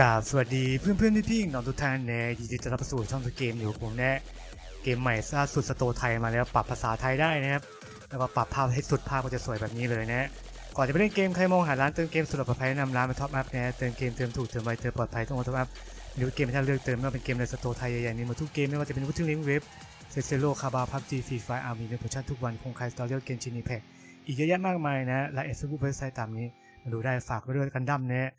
กราบสวัสดีเพื่อนเพื่อนพี่พี่ๆน้องทุกท่านนะยินดีต้อนรับสู่ช่องสเกมอยู่ผมนะเกมใหม่ล่าสุดสโตไทยมาแล้วปรับภาษาไทยได้นะครับแล้วก็ปรับภาพให้สุดภาพก็จะสวยแบบนี้เลยนะก่อนจะไปเล่นเกมใครมองหาร้านเติมเกมสุดปลอดภัยแนะนำร้านมาท็อปอัพนะเติมเกมเติมถูกเติมไวเติมปลอดภัยต้องท็อปอัพหรือเกมที่ท่านเลือกเติมไม่ว่าเป็นเกมในสโตไทยใหญ่ๆมีหมดทุกเกมไม่ว่าจะเป็นวุฒิลิงเว็บเซเซโลคาบาพับจีฟรีไฟอาร์มีในโปรชั่นทุกวันคงคายสตอรี่เกมชินีแพคอีกเยอะแยะมากมายนะและเอสบุ๊กเว็บไซต์ตามนี้มาดูได้ฝากไว้ด้วยกันดั้มนะ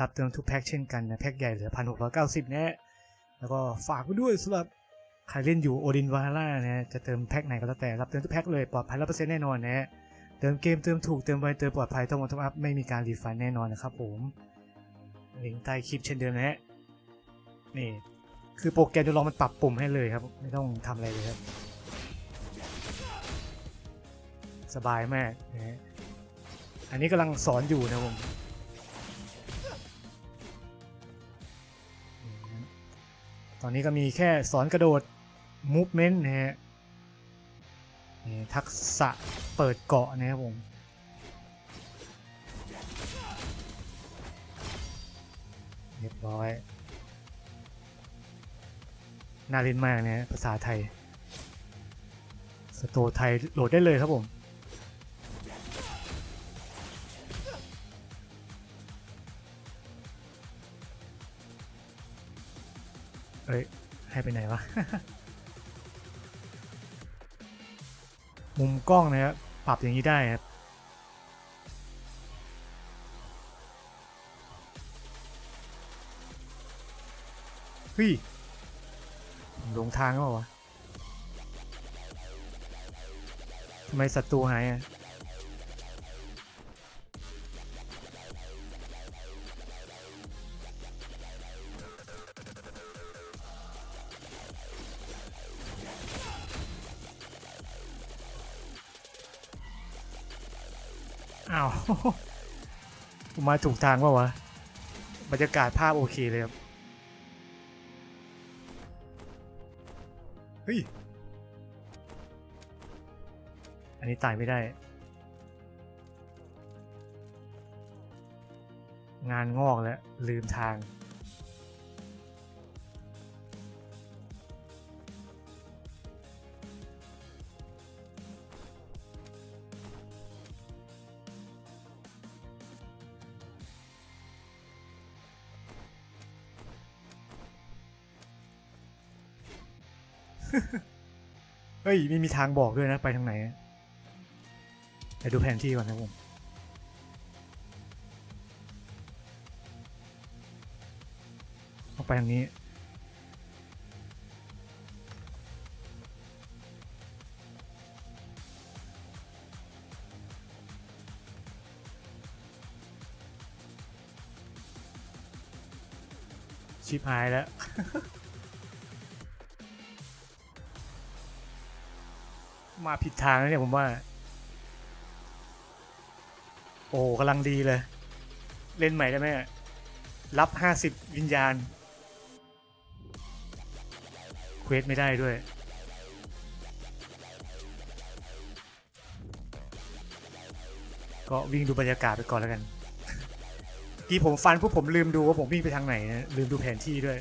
รับเติมทุกแพ็กเช่นกันนะแพ็กใหญ่เหลือพันหกร้อยเก้าสิบนะแล้วก็ฝากไว้ด้วยสำหรับใครเล่นอยู่โอดินวาร่านะจะเติมแพ็กไหนก็แล้วแต่รับเติมทุกแพ็กเลยปลอดภัยร้อเปอร์เซ็นต์แน่นอนนะเติมเกมเติมถูกเติมไวเติมปลอดภัยต้องมาท็อปอัพไม่มีการรีฟันแน่นอนนะครับผมลิงก์ใต้คลิปเช่นเดิมนะฮะนี่คือโปรแกรมจะลองมันปรับปุ่มให้เลยครับ ไม่ต้องทำอะไรเลยครับ สบายมากนะฮะอันนี้กำลังสอนอยู่นะผม ตอนนี้ก็มีแค่สอนกระโดด movement นะฮะนี่ทักษะเปิดเกาะนะครับผมเรียบร้อย น่าเล่นมากนะภาษาไทย สโตไทยโหลดได้เลยครับผม เอ้ยให้ไปไหนวะ มุมกล้องนะครับ ปรับอย่างนี้ได้ครับ เฮ้ยหลงทางก็เปล่าวะทำไมศัตรูหายอะ อ้าวผมมาถูกทางป่าวะบรรยากาศภาพโอเคเลยครับ เฮ้ย อันนี้ตายไม่ได้ งานงอกแล้ว ลืมทาง เฮ้ยไม่มีทางบอกด้วยนะไปทางไหนไปดูแผนที่ก่อนนะผมต้องไปทางนี้ ชิบหายแล้ว มาผิดทางแล้วเนี่ยผมว่า โอ้กำลังดีเลย เล่นใหม่ได้ไหมรับห้าสิบวิญญาณ เควสไม่ได้ด้วย ก็วิ่งดูบรรยากาศไปก่อนแล้วกันทีผมฟันพวกผมลืมดูว่าผมวิ่งไปทางไหนนะลืมดูแผนที่ด้วย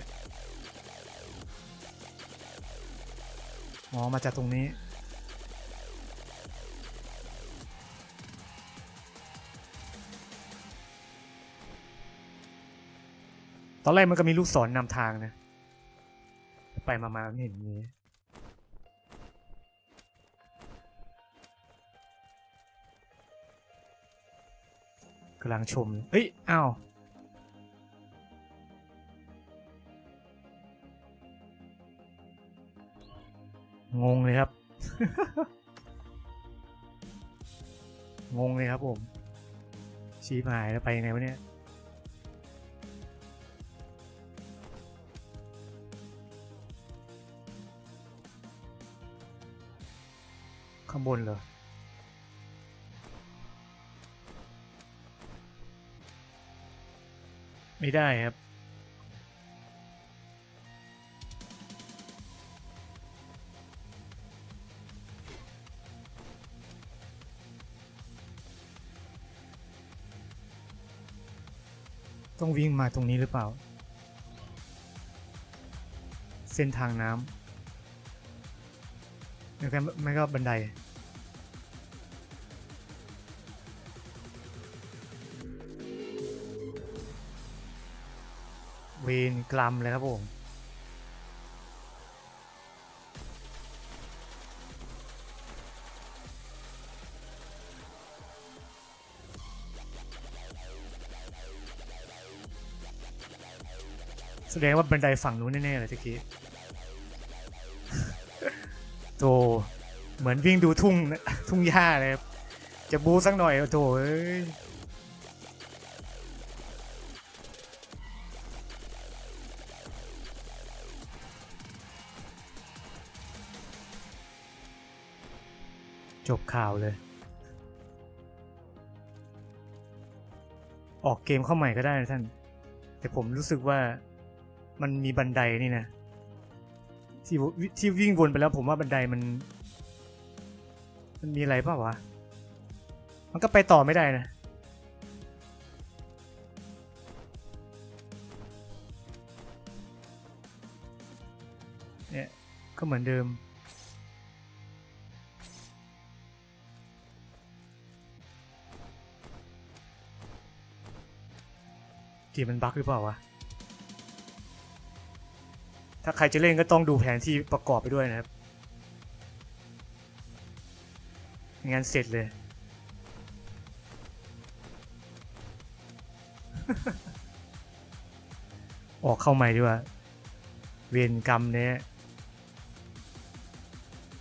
อ๋อ มาจากตรงนี้ ตอนแรกมันก็มีลูกศรนำทางนะ ไปมามาเห็นมีกำลังชมเฮ้ย อ้าว งงเลยครับ งงเลยครับผม ชี้หายแล้วไปยังไงวะเนี่ยางบนเหรอไม่ได้ครับ ต้องวิ่งมาตรงนี้หรือเปล่า เส้นทางน้ำแล้วก็ไม่ก็บันได วีนกลัมเลยครับผมแสดงว่าบันไดฝั่งนู้นแน่ๆเลยตะกี้โตเหมือนวิ่งดูทุ่งทุ่งหญ้าเลย จะบูสักหน่อยโถเอ้ย จบข่าวเลย ออกเกมเข้าใหม่ก็ได้นะท่าน แต่ผมรู้สึกว่ามันมีบันไดนี่นะ ที่วที่วิ่งวนไปแล้วผมว่าบันไดมัน มันมีอะไรเปล่าวะ มันก็ไปต่อไม่ได้นะเนี่ยก็เหมือนเดิม เกมมันบั๊กหรือเปล่าวะ ถ้าใครจะเล่นก็ต้องดูแผนที่ประกอบไปด้วยนะครับงั้นเสร็จเลย ออกเข้าใหม่ดีกว่า เวรกรรมเนี่ย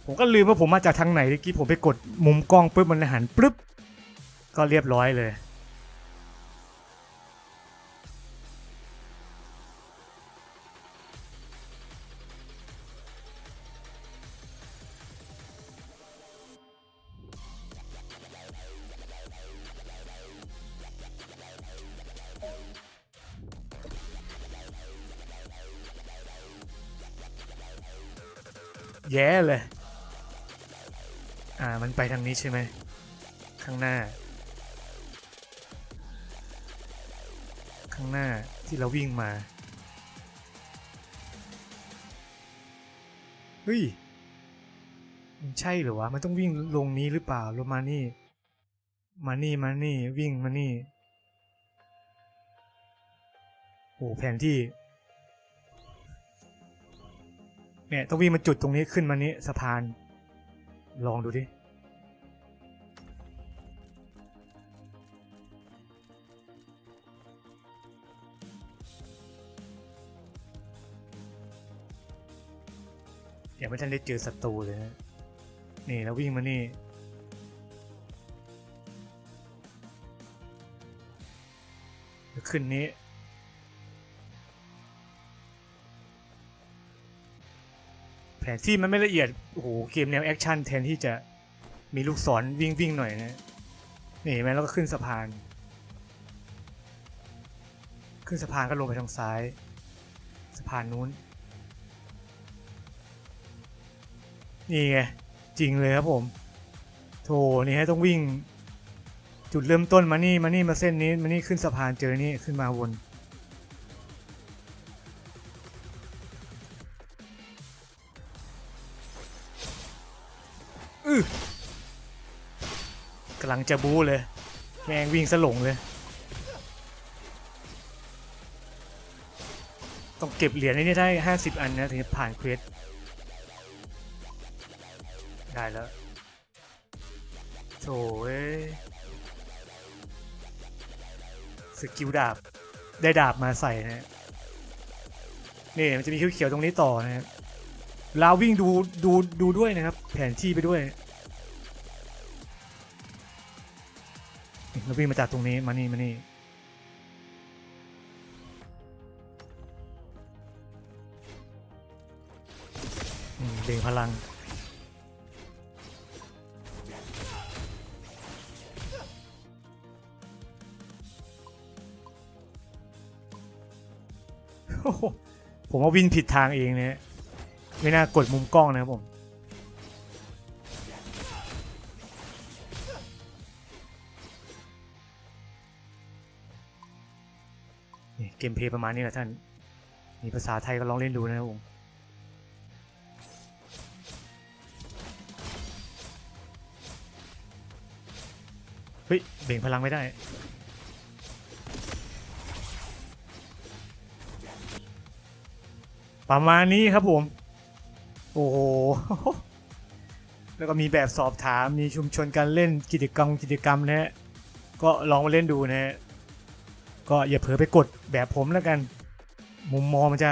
ผมก็ลืมว่าผมมาจากทางไหนเมื่อกี้ผมไปกดมุมกล้องปุ๊บมันลยหันปุ๊บ ก็เรียบร้อยเลย แย่เลย อ่า มันไปทางนี้ใช่ไหม ข้างหน้า ข้างหน้าที่เราวิ่งมา เฮ้ย มันใช่เหรอวะ มันต้องวิ่งลงนี้หรือเปล่า ลงมานี่ มานี่ มานี่ วิ่งมานี่ โอ้แผนที่ เนี่ยต้องวิ่งมาจุดตรงนี้ขึ้นมานี้สะพาน ลองดูดิยังไม่ทันได้เจอศัตรูเลยนะนี่แล้ววิ่งมานี่แล้วขึ้นนี้ นที่มันไม่ละเอียด โอ้โห เกมแนวแอคชั่นแทนที่จะมีลูกศรวิ่งวิ่งหน่อยนะ นี่เห็นไหมแล้วก็ขึ้นสะพาน ขึ้นสะพานก็ลงไปทางซ้าย สะพานนู้น นี่ไง จริงเลยครับผม โถนี่ให้ต้องวิ่ง จุดเริ่มต้นมานี่มานี่มาเส้นนี้มานี่ขึ้นสะพานเจอนี่ขึ้นมาวนำลังจะบู๊เลย แม่งวิ่งสลงเลย ต้องเก็บเหรียญนี้ได้ 50 อันนะถึงจะผ่านเควสได้แล้วโถเอ้ยสกิลดาบ ได้ดาบมาใส่นะนี่มันจะมีเขียวๆตรงนี้ต่อนะครับลาวิ่งดูดูดูด้วยนะครับ แผนที่ไปด้วย เราวิ่งมาจากตรงนี้มานี่มานี่เบ่งพลัง ผมว่าวิ่งผิดทางเองเนี่ยไม่น่ากดมุมกล้องนะครับผม เกมเพย์ประมาณนี้แหละท่าน มีภาษาไทยก็ลองเล่นดูนะครับผมเฮ้ยเบ่งพลังไม่ได้ประมาณนี้ครับผม โอ้โห แล้วก็มีแบบสอบถาม มีชุมชนการเล่นกิจกรรมกิจกรรมนะฮะ ก็ลองมาเล่นดูนะฮะ ก็อย่าเผลอไปกดแบบผมแล้วกัน มุมมองมันจะ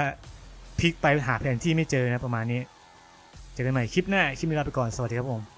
พลิกไปหาแผนที่ไม่เจอนะประมาณนี้ เจอกันใหม่คลิปหน้า คลิปนี้ลาไปก่อน สวัสดีครับผม